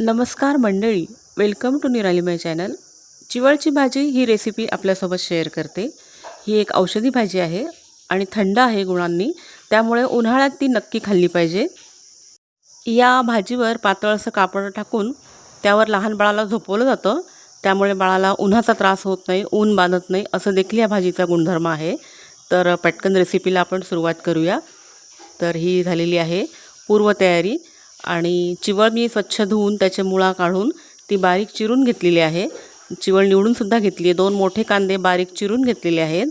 नमस्कार मंडळी welcome to निराली माय चॅनल चिवळची भाजी ही रेसिपी आपल्यासोबत शेअर करते. ही एक औषधी भाजी आहे आणि थंड आहे गुणांनी त्यामुळे उन्हाळ्यात ती नक्की खाल्ली पाहिजे. या भाजीवर पातळ असं कापड टाकून त्यावर लहान बाळाला झोपवलं जातं. त्यामुळे बाळाला उन्हाचा त्रास होत नाही ऊन बांधत नाही असं देखील या भाजीचा गुणधर्म आहे. तर पटकन रेसिपीला आपण सुरुवात करूया. तर ही झालेली आहे पूर्वतयारी आणि चिवळ मी स्वच्छ धुवून त्याचे मुळा काढून ती बारीक चिरून घेतलेली आहे. चिवळ निवडूनसुद्धा घेतली आहे. दोन मोठे कांदे बारीक चिरून घेतलेले आहेत.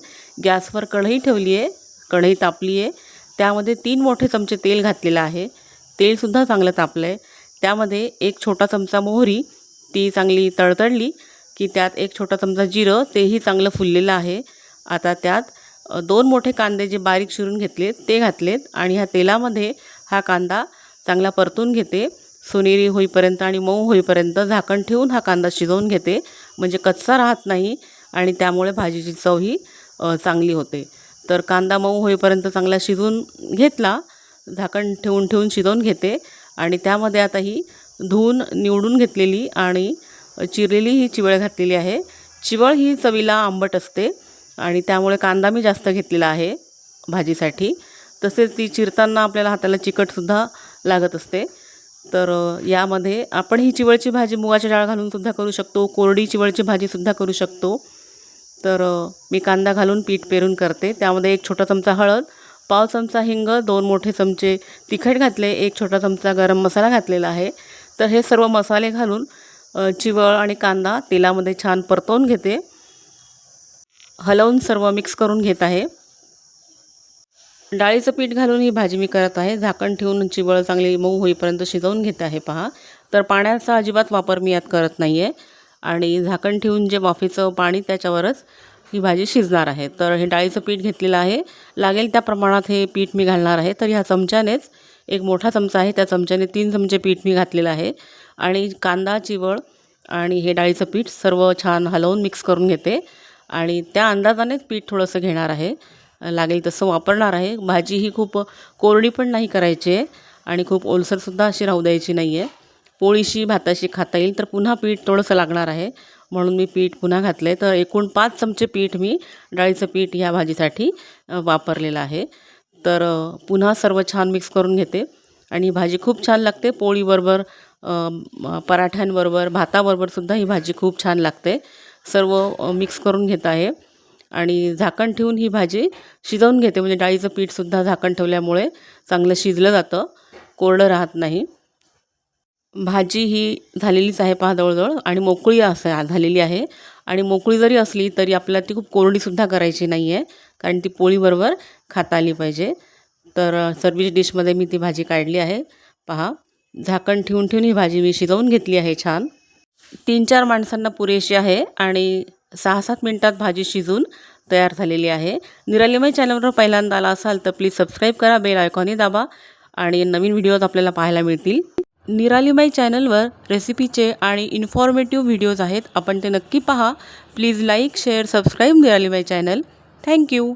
गॅसवर कढई ठेवली आहे. कढई तापली आहे. त्यामध्ये तीन मोठे चमचे तेल घातलेलं आहे. तेलसुद्धा चांगलं तापलं आहे त्यामध्ये एक छोटा चमचा मोहरी ती चांगली तळतळली की त्यात एक छोटा चमचा जिरं तेही चांगलं फुललेलं आहे. आता त्यात दोन मोठे कांदे जे बारीक चिरून घेतलेत ते घातलेत आणि ह्या तेलामध्ये हा कांदा चांगला परतून घेते. सोनेरी होईपर्यंत आणि मऊ होईपर्यंत झाकण ठेवून हा कांदा शिजवून घेते. म्हणजे कच्चा राहत नाही आणि त्यामुळे भाजीची चवही ही चांगली होते. तर कांदा मऊ होईपर्यंत चांगला शिजवून घेतला. झाकण ठेवून ठेवून शिजवून घेते. आणि त्यामध्ये आता ही धुवून निवडून घेतलेली आणि चिरलेली ही चिवळ घातलेली आहे. चिवळ ही चवीला आंबट असते आणि त्यामुळे कांदा मी जास्त घेतलेला आहे भाजीसाठी. तसेच ती चिरताना आपल्याला हाताला चिकटसुद्धा लागत असते. तर यामध्ये आपण ही चिवळची भाजी मुगाची डाळ घालूनसुद्धा करू शकतो. कोरडी चिवळची भाजीसुद्धा करू शकतो. तर मी कांदा घालून पीठ पेरून करते. त्यामध्ये एक छोटा चमचा हळद पाव चमचा हिंग दोन मोठे चमचे तिखट घातले एक छोटा चमचा गरम मसाला घातलेला आहे. तर हे सर्व मसाले घालून चिवळ आणि कांदा तेलामध्ये छान परतवून घेते. हलवून सर्व मिक्स करून घेत आहे. डाळीचं पीठ घालून ही भाजी मी करत आहे. झाकण ठेवून चिवळ चांगली मऊ होईपर्यंत शिजवून घेत आहे पहा. तर पाण्याचा अजिबात वापर मी यात करत नाही आहे आणि झाकण ठेवून जे वाफेचं पाणी त्याच्यावरच ही भाजी शिजणार आहे. तर हे डाळीचं पीठ घेतलेलं आहे. लागेल त्या प्रमाणात हे पीठ मी घालणार आहे. तर ह्या चमच्यानेच एक मोठा चमचा आहे. त्या चमच्याने तीन चमचे पीठ मी घातलेलं आहे. आणि कांदा चिवळ आणि हे डाळीचं पीठ सर्व छान हलवून मिक्स करून घेते. आणि त्या अंदाजानेच पीठ थोडंसं घेणार आहे. लागेल तसं वापरणार आहे. भाजी ही खूप कोरडी पण नाही करायची आहे आणि खूप ओलसरसुद्धा अशी राहू द्यायची नाही आहे पोळीशी भाताशी खाता येईल तर पुन्हा पीठ थोडंसं लागणार आहे. म्हणून मी पीठ पुन्हा घातलं आहे तर एकूण पाच चमचे पीठ मी डाळीचं पीठ ह्या भाजीसाठी वापरलेलं आहे. तर पुन्हा सर्व छान मिक्स करून घेते. आणि भाजी खूप छान लागते. पोळीबरोबर पराठ्यांबरोबर भाताबरोबरसुद्धा ही भाजी खूप छान लागते. सर्व मिक्स करून घेत आहे. आणि झाकण ठेवून ही भाजी शिजवून घेते. म्हणजे डाळीचं पीठसुद्धा झाकण ठेवल्यामुळे चांगलं शिजलं जातं. कोरडं राहत नाही. भाजी ही झालेलीच आहे पहा जवळजवळ. आणि मोकळी असं झालेली आहे. आणि मोकळी जरी असली तरी आपल्याला ती खूप कोरडीसुद्धा करायची नाही आहे कारण ती पोळीबरोबर खाता आली पाहिजे. तर सर्विस डिशमध्ये मी ती भाजी काढली आहे. पहा. झाकण ठेवून ठेवून ही भाजी मी शिजवून घेतली आहे छान. तीन चार माणसांना पुरेशी आहे. आणि सहा सात मिनटात भाजी शिजून तयार झालेली आहे. निरालिमय चॅनलवर पहिल्यांदा आला असाल तर प्लीज सबस्क्राईब करा बेल आयकॉनही दाबा आणि नवीन व्हिडिओज आपल्याला पाहायला मिळतील. निरालिमाई चॅनलवर रेसिपीचे आणि इन्फॉर्मेटिव्ह व्हिडिओज आहेत. आपण ते नक्की पहा. प्लीज लाईक शेअर सबस्क्राईब निरालिमाई चॅनल. Thank you